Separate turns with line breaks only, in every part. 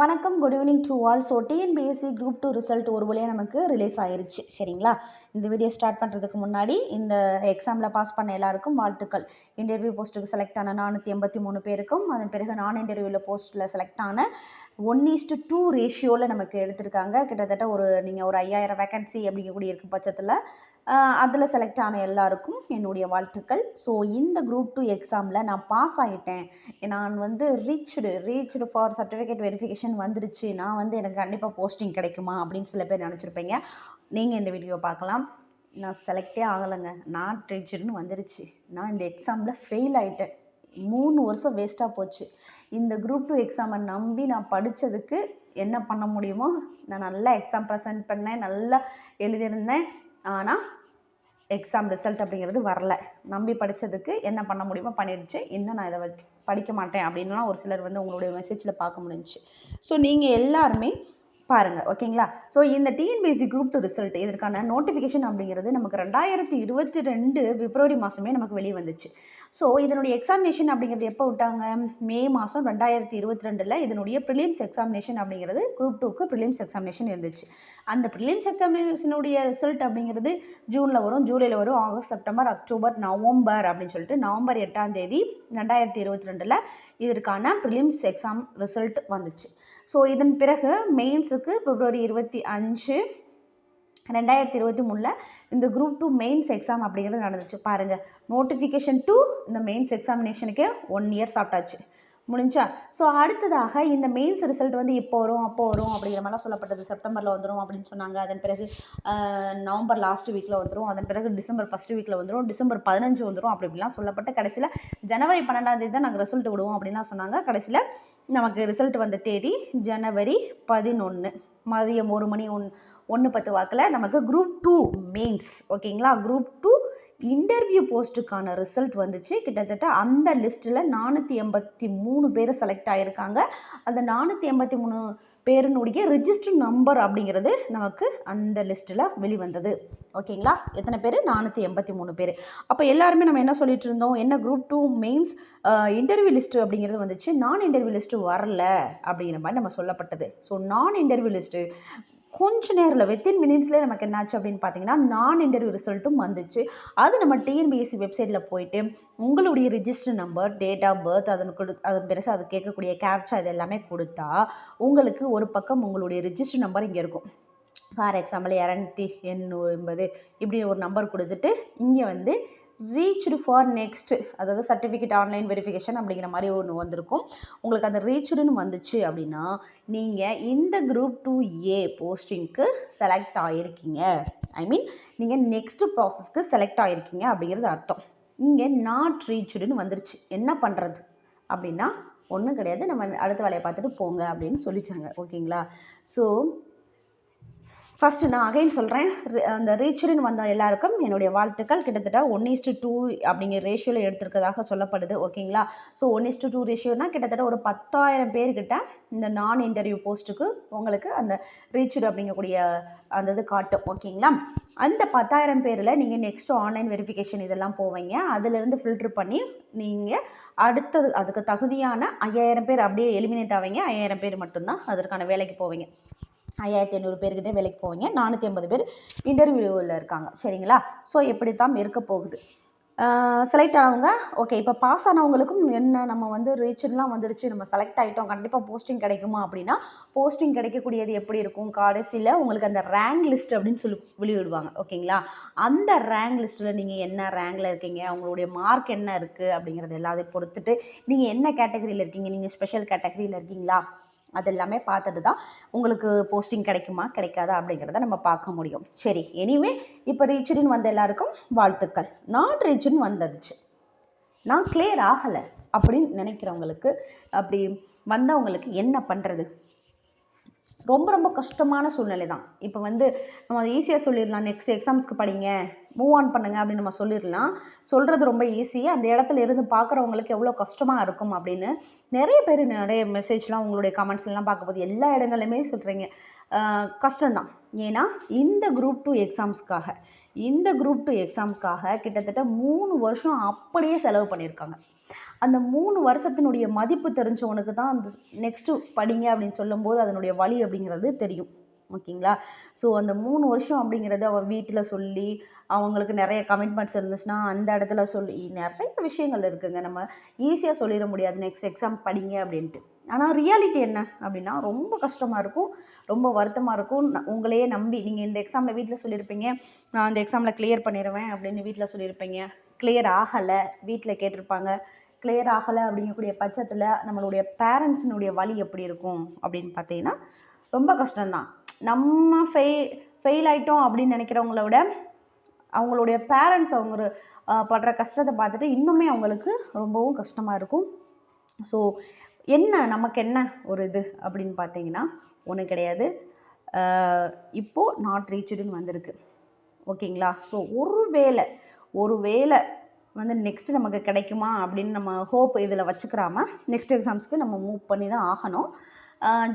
வணக்கம் good evening to all so TNPSC group two result ஒரு வழியாக நமக்கு ரிலீஸ் ஆயிருச்சு. சரிங்களா? இந்த வீடியோ ஸ்டார்ட் பண்ணுறதுக்கு முன்னாடி இந்த எக்ஸாமில் பாஸ் பண்ண எல்லாருக்கும் வாழ்த்துக்கள். இன்டர்வியூ போஸ்ட்டுக்கு செலக்ட் ஆன நானூற்றி எண்பத்தி மூணு பேருக்கும் அதன் பிறகு நான் இன்டர்வியூவில் போஸ்ட்டில் செலக்ட் ஆன ஒன் ஈஸ்ட்டு டூ ரேஷியோவில் நமக்கு எடுத்திருக்காங்க. கிட்டத்தட்ட ஒரு நீங்கள் ஒரு ஐயாயிரம் வேக்கன்சி அப்படிங்கக்கூடிய இருக்கும் பட்சத்தில் அதில் செலக்ட் ஆன எல்லாருக்கும் என்னுடைய வாழ்த்துக்கள். ஸோ இந்த குரூப் டூ எக்ஸாமில் நான் பாஸ் ஆகிட்டேன் நான் வந்து reached reached for certificate verification வந்துருச்சு. நான் வந்து எனக்கு கண்டிப்பாக போஸ்டிங் கிடைக்குமா அப்படின்னு சில பேர் நினச்சிருப்பீங்க. நீங்கள் இந்த வீடியோ பார்க்கலாம். நான் செலக்டே ஆகலைங்க. நான் டீச்சர்னு வந்துருச்சு. நான் இந்த எக்ஸாமில் ஃபெயில் ஆகிட்டேன் மூணு வருஷம் வேஸ்ட்டாக போச்சு. இந்த குரூப் டூ எக்ஸாமை நம்பி நான் படித்ததுக்கு என்ன பண்ண முடியுமோ நான் நல்லா எக்ஸாம் ப்ரெசென்ட் பண்ணேன். நல்லா எழுதியிருந்தேன். ஆனால் எக்ஸாம் ரிசல்ட் அப்படிங்கிறது வரல. நம்பி படித்ததுக்கு என்ன பண்ண முடியுமோ பண்ணிடுச்சு. இன்னும் நான் இதை படிக்க மாட்டேன் அப்படின்லாம் ஒரு சிலர் வந்து உங்களுடைய மெசேஜில் பார்க்க முடிஞ்சுச்சு. ஸோ நீங்கள் எல்லாருமே பாருங்கள் ஓகேங்களா? ஸோ இந்த டிஎன்பிஎஸ்சி குரூப் டூ ரிசல்ட் இதற்கான நோட்டிஃபிகேஷன் அப்படிங்கிறது நமக்கு ரெண்டாயிரத்தி இருபத்தி ரெண்டு பிப்ரவரி மாதமே நமக்கு வெளியே வந்துச்சு ஸோ இதனுடைய எக்ஸாமினேஷன் அப்படிங்கிறது எப்போ விட்டாங்க? மே மாதம் ரெண்டாயிரத்தி இருபத்தி ரெண்டில் இதனுடைய ப்ரிலிம்ஸ் எக்ஸாமினேஷன் அப்படிங்கிறது குரூப் டூக்கு ப்ரிலிம்ஸ் எக்ஸாமினேஷன் இருந்துச்சு. அந்த ப்ரிலிம்ஸ் எக்ஸாமினேஷனுடைய ரிசல்ட் அப்படிங்கிறது ஜூனில் வரும் ஜூலையில் வரும் ஆகஸ்ட் செப்டம்பர் அக்டோபர் நவம்பர் அப்படின்னு சொல்லிட்டு நவம்பர் எட்டாம் தேதி ரெண்டாயிரத்தி இருபத்தி ரெண்டில் இதற்கான ப்ரிலிம்ஸ் எக்ஸாம் ரிசல்ட் வந்துச்சு. ஸோ இதன் பிறகு மெயின்ஸுக்கு பிப்ரவரி இருபத்தி அஞ்சு ரெண்டாயிரத்தி இருபத்தி மூணில் இந்த குரூப் டூ மெயின்ஸ் எக்ஸாம் அப்படிங்கிறது நடந்துச்சு. பாருங்கள் நோட்டிஃபிகேஷன் டூ இந்த மெயின்ஸ் எக்ஸாமினேஷனுக்கே ஒன் இயர் சாப்பிட்டாச்சு. முடிஞ்சா? ஸோ அடுத்ததாக இந்த மெயின்ஸ் ரிசல்ட் வந்து இப்போ வரும் அப்போ வரும் அப்படிங்கிற மாதிரிலாம் சொல்லப்பட்டது. செப்டம்பரில் வந்துடும் அப்படின்னு சொன்னாங்க. அதன் பிறகு நவம்பர் லாஸ்ட் வீக்கில் வந்துடும் அதன் பிறகு டிசம்பர் ஃபஸ்ட் வீக்கில் வந்துடும் டிசம்பர் பதினஞ்சு வந்துடும் அப்படி இப்படிலாம் சொல்லப்பட்டு கடைசியில் ஜனவரி பன்னெண்டாம் தேதி தான் நாங்கள் ரிசல்ட் விடுவோம் அப்படின்லாம் சொன்னாங்க. கடைசியில் நமக்கு ரிசல்ட் வந்த தேதி ஜனவரி பதினொன்று மதியம் ஒரு மணி ஒன் ஒன்று பத்து வாக்கில் நமக்கு குரூப் டூ மெயின்ஸ் ஓகேங்களா குரூப் டூ இன்டர்வியூ போஸ்ட்டுக்கான ரிசல்ட் வந்துச்சு. கிட்டத்தட்ட அந்த லிஸ்ட்டில் நானூற்றி எண்பத்தி மூணு பேர் செலக்ட் ஆகியிருக்காங்க அந்த நானூற்றி எண்பத்தி மூணு பேருனுடைய ரிஜிஸ்டர் நம்பர் அப்படிங்கிறது நமக்கு அந்த லிஸ்ட்டில் வெளிவந்தது. ஓகேங்களா? எத்தனை பேர்? நானூற்றி எண்பத்தி மூணு பேர். அப்போ எல்லாருமே நம்ம என்ன சொல்லிட்டு இருந்தோம்? என்ன group two mains interview list அப்படிங்கிறது வந்துச்சு. நான் இன்டர்வியூ லிஸ்ட்டு வரல அப்படிங்கிற மாதிரி நம்ம சொல்லப்பட்டது. ஸோ நான் இன்டர்வியூ லிஸ்ட்டு கொஞ்ச நேரில் வித்தின் மினிட்ஸ்லேயே நமக்கு என்னாச்சு அப்படின்னு பார்த்தீங்கன்னா நான் இன்டர்வியூ ரிசல்ட்டும் வந்துச்சு. அது நம்ம டிஎன்பிஎஸ்சி வெப்சைட்டில் போயிட்டு உங்களுடைய register number date of birth அதன் கொடு அதன் பிறகு அது கேட்கக்கூடிய கேப்சா இது எல்லாமே கொடுத்தா உங்களுக்கு ஒரு பக்கம் உங்களுடைய ரிஜிஸ்டர் நம்பர் இங்கே இருக்கும். ஃபார் எக்ஸாம்பிள் இரநூத்தி எண்பது இப்படி ஒரு நம்பர் கொடுத்துட்டு இங்கே வந்து ரீச்டு ஃபார் நெக்ஸ்ட் அதாவது சர்டிஃபிகேட் ஆன்லைன் வெரிஃபிகேஷன் அப்படிங்கிற மாதிரி ஒன்று வந்திருக்கும். உங்களுக்கு அந்த ரீச்டுன்னு வந்துச்சு அப்படின்னா நீங்கள் இந்த குரூப் டூ ஏ போஸ்டிங்க்கு செலக்ட் ஆகிருக்கீங்க ஐ மீன் நீங்கள் நெக்ஸ்ட்டு ப்ராசஸ்க்கு செலக்ட் ஆகிருக்கீங்க அப்படிங்கிறது அர்த்தம். இங்கே நாட் ரீச்சுடுன்னு வந்துருச்சு. என்ன பண்ணுறது அப்படின்னா ஒன்றும் கிடையாது. நம்ம அடுத்த வேலையை பார்த்துட்டு போங்க அப்படின்னு சொல்லிச்சாங்க. ஓகேங்களா? ஸோ ஃபஸ்ட்டு நான் அகைன் சொல்கிறேன் அந்த ரீச்சுடன் வந்த எல்லாருக்கும் என்னுடைய வாழ்த்துக்கள். கிட்டத்தட்ட ஒன் இஸ்டு டூ அப்படிங்கிற ரேஷியோவில் எடுத்திருக்கதாக சொல்லப்படுது. ஓகேங்களா so one is to two ரேஷியோனால் கிட்டத்தட்ட ஒரு பத்தாயிரம் பேர்கிட்ட இந்த நான் இன்டர்வியூ போஸ்ட்டுக்கு உங்களுக்கு அந்த ரீச்சுடு அப்படிங்கக்கூடிய அந்த இது காட்டும். ஓகேங்களா அந்த பத்தாயிரம் பேரில் நீங்கள் நெக்ஸ்ட் ஆன்லைன் வெரிஃபிகேஷன் இதெல்லாம் போவீங்க. அதிலிருந்து ஃபில்ட்ரு பண்ணி நீங்கள் அடுத்தது அதுக்கு தகுதியான ஐயாயிரம் பேர் அப்படியே எலிமினேட் ஆவீங்க. ஐயாயிரம் பேர் மட்டும்தான் அதற்கான வேலைக்கு போவீங்க. ஐயாயிரத்தி ஐநூறு பேர்கிட்ட வேலைக்கு போவீங்க. நானூற்றி ஐம்பது பேர் இன்டர்வியூவில் இருக்காங்க. சரிங்களா? ஸோ இப்படித்தான் இருக்க போகுது. செலக்ட் ஆனவங்க ஓகே இப்போ பாஸ் ஆனவங்களுக்கும் என்ன நம்ம வந்து ரீச்சன்லாம் வந்துருச்சு. நம்ம செலக்ட் ஆகிட்டோம் கண்டிப்பாக போஸ்டிங் கிடைக்குமா அப்படின்னா போஸ்டிங் கிடைக்கக்கூடியது எப்படி இருக்கும்? கடைசியில் உங்களுக்கு அந்த ரேங்க் லிஸ்ட் அப்படின்னு சொல்லி வெளியிடுவாங்க. ஓகேங்களா? அந்த ரேங்க் லிஸ்ட்டில் நீங்கள் என்ன ரேங்கில் இருக்கீங்க? அவங்களுடைய மார்க் என்ன இருக்குது அப்படிங்கிறது எல்லாத்தையும் பொறுத்துட்டு நீங்கள் என்ன கேட்டகரியில் இருக்கீங்க? நீங்கள் ஸ்பெஷல் கேட்டகரியில் இருக்கீங்களா? அது எல்லாமே பார்த்துட்டு தான் உங்களுக்கு போஸ்டிங் கிடைக்குமா கிடைக்காதா அப்படிங்கிறத நம்ம பார்க்க முடியும். சரி எனிவே இப்போ ரீச்சுன்னு வந்த எல்லாருக்கும் வாழ்த்துக்கள். நாட் ரீச்சுன்னு வந்துடுச்சு நான் கிளியர் ஆகலை அப்படின்னு நினைக்கிறவங்களுக்கு அப்படி வந்தவங்களுக்கு என்ன பண்ணுறது ரொம்ப ரொம்ப கஷ்டமான சூழ்நிலை தான் இப்போ வந்து நம்ம அதை ஈஸியாக சொல்லிடலாம். நெக்ஸ்ட் எக்ஸாம்ஸ்க்கு படிங்க. மூவ் ஆன் பண்ணுங்க அப்படின்னு நம்ம சொல்லிடலாம். சொல்கிறது ரொம்ப ஈஸி அந்த இடத்துல இருந்து பார்க்குறவங்களுக்கு எவ்வளோ கஷ்டமாக இருக்கும் அப்படின்னு நிறைய பேர் நிறைய மெசேஜ்லாம் உங்களுடைய கமெண்ட்ஸ்லாம் பார்க்கும்போது எல்லா இடங்கள்லையுமே சொல்கிறீங்க கஷ்டம்தான். ஏன்னா இந்த குரூப் டூ எக்ஸாம்ஸ்க்காக இந்த குரூப் டூ எக்ஸாமுக்காக கிட்டத்தட்ட மூணு வருஷம் அப்படியே செலவு பண்ணியிருக்காங்க. அந்த மூணு வருஷத்தினுடைய மதிப்பு தெரிஞ்சவனுக்கு தான் அந்த நெக்ஸ்ட்டு படிங்க அப்படின்னு சொல்லும்போது அதனுடைய வழி அப்படிங்கிறது தெரியும். ஓகேங்களா? ஸோ அந்த மூணு வருஷம் அப்படிங்கிறது அவன் வீட்டில் சொல்லி அவங்களுக்கு நிறைய கமிட்மெண்ட்ஸ் இருந்துச்சுன்னா அந்த இடத்துல சொல்லி நிறைய விஷயங்கள் இருக்குங்க. நம்ம ஈஸியாக சொல்லிட முடியாது. நெக்ஸ்ட் எக்ஸாம் படிங்க அப்படின்ட்டு. ஆனால் ரியாலிட்டி என்ன அப்படின்னா ரொம்ப கஷ்டமாக இருக்கும். ரொம்ப வருத்தமாக இருக்கும். உங்களையே நம்பி நீங்கள் இந்த எக்ஸாமில் வீட்டில் சொல்லியிருப்பீங்க நான் அந்த எக்ஸாமில் கிளியர் பண்ணிடுவேன் அப்படின்னு வீட்டில் சொல்லியிருப்பீங்க கிளியர் ஆகலை வீட்டில் கேட்டிருப்பாங்க. கிளியர் ஆகலை அப்படிங்கக்கூடிய பட்சத்தில் நம்மளுடைய பேரண்ட்ஸினுடைய வழி எப்படி இருக்கும் அப்படின்னு பார்த்தீங்கன்னா ரொம்ப கஷ்டம்தான். நம்ம ஃபெய் ஃபெயில் ஆகிட்டோம் அப்படின்னு நினைக்கிறவங்கள விட அவங்களுடைய பேரண்ட்ஸ் அவங்க ஒரு, படுற கஷ்டத்தை பார்த்துட்டு இன்னுமே அவங்களுக்கு ரொம்பவும் கஷ்டமாக இருக்கும். ஸோ என்ன நமக்கு என்ன ஒரு இது அப்படின்னு பார்த்தீங்கன்னா ஒன்றும் கிடையாது. இப்போது நாட் ரீச்சுடுன்னு வந்திருக்கு. ஓகேங்களா? ஸோ ஒரு வேளை ஒரு வேளை வந்து நெக்ஸ்ட் நமக்கு கிடைக்குமா அப்படின்னு நம்ம ஹோப் இதில் வச்சுக்கிறாம நெக்ஸ்ட் எக்ஸாம்ஸ்க்கு நம்ம மூவ் பண்ணி தான் ஆகணும்.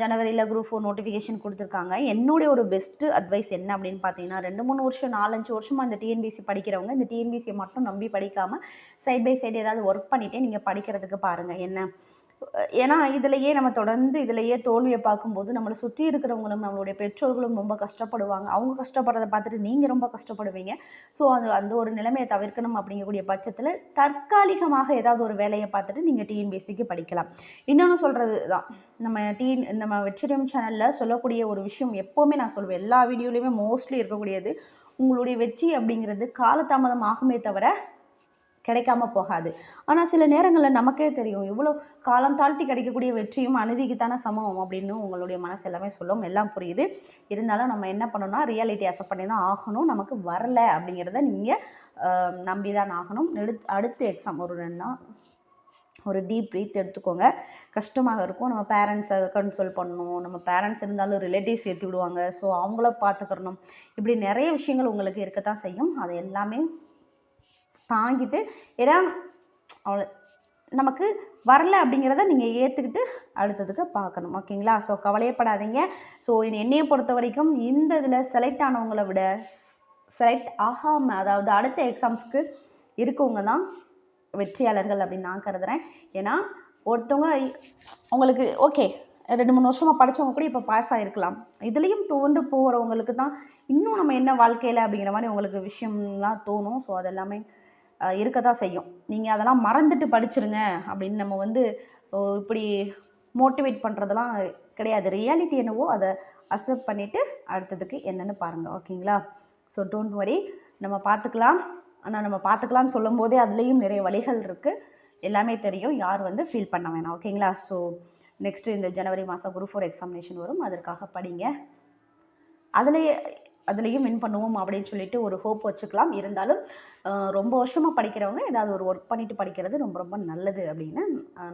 ஜனவரியில் குரூப் ஃபோர் நோட்டிஃபிகேஷன் கொடுத்துருக்காங்க. என்னுடைய ஒரு பெஸ்ட்டு அட்வைஸ் என்ன அப்படின்னு பார்த்தீங்கன்னா ரெண்டு மூணு வருஷம் நாலஞ்சு வருஷமாக இந்த டிஎன்பிசி படிக்கிறவங்க இந்த டிஎன்பிசியை மட்டும் நம்பி படிக்காமல் சைட் பை சைடு ஏதாவது ஒர்க் பண்ணிகிட்டே நீங்கள் படிக்கிறதுக்கு பாருங்கள் என்ன? ஏன்னா இதுலேயே நம்ம தொடர்ந்து இதுலையே தோல்வியை பார்க்கும்போது நம்மளை சுற்றி இருக்கிறவங்களும் நம்மளுடைய பெற்றோர்களும் ரொம்ப கஷ்டப்படுவாங்க. அவங்க கஷ்டப்படுறத பார்த்துட்டு நீங்கள் ரொம்ப கஷ்டப்படுவீங்க. ஸோ அது அந்த ஒரு நிலைமையை தவிர்க்கணும் அப்படிங்கக்கூடிய பட்சத்தில் தற்காலிகமாக ஏதாவது ஒரு வேலையை பார்த்துட்டு நீங்கள் டிஎன்பிஎஸ்சிக்கு படிக்கலாம். இன்னொன்று சொல்கிறது தான். நம்ம டிஎன் நம்ம வெற்றிடம் சேனலில் சொல்லக்கூடிய ஒரு விஷயம் எப்போவுமே நான் சொல்லுவேன் எல்லா வீடியோலையுமே மோஸ்ட்லி இருக்கக்கூடியது உங்களுடைய வெற்றி அப்படிங்கிறது காலதாமதம் ஆகுமே தவிர கிடைக்காம போகாது. ஆனால் சில நேரங்களில் நமக்கே தெரியும் இவ்வளோ காலம் தாழ்த்தி கிடைக்கக்கூடிய வெற்றியும் அநீதிக்குத்தானே சமம் அப்படின்னு உங்களுடைய மனசு எல்லாமே சொல்லும் எல்லாம் புரியுது. இருந்தாலும் நம்ம என்ன பண்ணணும்னா ரியாலிட்டி அசப்ட் பண்ணி தான் ஆகணும். நமக்கு வரல அப்படிங்கிறத நீங்கள் நம்பி தான் ஆகணும். அடுத்து எக்ஸாம் ஒரு ரெண்டு நாள் ஒரு டீப் ப்ரீத் எடுத்துக்கோங்க. கஷ்டமாக இருக்கும். நம்ம பேரண்ட்ஸை கன்சோல் பண்ணணும். நம்ம பேரண்ட்ஸ் இருந்தாலும் ரிலேட்டிவ்ஸ் ஏற்றி விடுவாங்க. ஸோ அவங்கள பார்த்துக்கிறணும் இப்படி நிறைய விஷயங்கள் உங்களுக்கு இருக்கத்தான் செய்யும். அது எல்லாமே தாங்கிட்டு ஏன்னா அவ்வளோ நமக்கு வரல அப்படிங்கிறத நீங்கள் ஏற்றுக்கிட்டு அடுத்ததுக்கு பார்க்கணும். ஓகேங்களா? ஸோ கவலையப்படாதீங்க. ஸோ என்னையை பொறுத்த வரைக்கும் இந்த இதில் செலக்ட் ஆனவங்களை விட செலக்ட் ஆகாமல் அதாவது அடுத்த எக்ஸாம்ஸ்க்கு இருக்கவங்க தான் வெற்றியாளர்கள் அப்படின்னு நான் கருதுகிறேன் ஏன்னா ஒருத்தவங்க அவங்களுக்கு ஓகே ரெண்டு மூணு வருஷமாக படித்தவங்க கூட இப்போ பாஸ் ஆகிருக்கலாம் இதுலேயும் தோண்டு போகிறவங்களுக்கு தான் இன்னும் நம்ம என்ன வாழ்க்கையில் அப்படிங்கிற மாதிரி உங்களுக்கு விஷயம்லாம் தோணும். ஸோ அதெல்லாமே இருக்க தான் செய்யும். நீங்கள் அதெல்லாம் மறந்துட்டு படிச்சிருங்க அப்படின்னு நம்ம வந்து ஓ, இப்படி மோட்டிவேட் பண்ணுறதெல்லாம் கிடையாது. ரியாலிட்டி என்னவோ அதை அக்செப்ட் பண்ணிவிட்டு அடுத்ததுக்கு என்னென்னு பாருங்கள் ஓகேங்களா? ஸோ டோன்ட் வரி நம்ம பார்த்துக்கலாம். ஆனால் நம்ம பார்த்துக்கலாம்னு சொல்லும் போதே அதுலேயும் நிறைய வழிகள் இருக்குது எல்லாமே தெரியும். யார் வந்து ஃபீல் பண்ண வேணாம் ஓகேங்களா? ஸோ நெக்ஸ்ட்டு இந்த ஜனவரி மாதம் குரூப் ஃபோர் எக்ஸாமினேஷன் வரும். அதற்காக படிங்க. அதுலேயே அதுலேயும் வின் பண்ணுவோம் அப்படின்னு சொல்லிட்டு ஒரு ஹோப் வச்சுக்கலாம். இருந்தாலும் ரொம்ப வருஷமாக படிக்கிறவங்க ஏதாவது ஒரு ஒர்க் பண்ணிட்டு படிக்கிறது ரொம்ப ரொம்ப நல்லது அப்படின்னு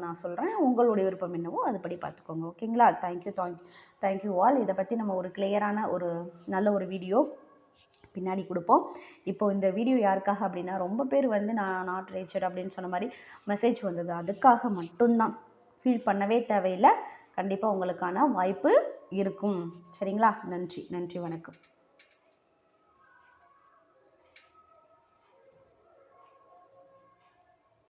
நான் சொல்கிறேன் உங்களுடைய விருப்பம் என்னவோ அதுபடி பார்த்துக்கோங்க. ஓகேங்களா தேங்க்யூ தேங்க் தேங்க்யூ ஆல் இதை பற்றி நம்ம ஒரு கிளியரான ஒரு நல்ல ஒரு வீடியோ பின்னாடி கொடுப்போம். இப்போ இந்த வீடியோ யாருக்காக அப்படின்னா ரொம்ப பேர் வந்து நான் நாட் ரேச்சர் அப்படின்னு சொன்ன மாதிரி மெசேஜ் வந்தது. அதுக்காக மட்டும்தான். ஃபீல் பண்ணவே தேவையில்லை. கண்டிப்பாக உங்களுக்கான வாய்ப்பு இருக்கும். சரிங்களா? நன்றி. நன்றி வணக்கம்.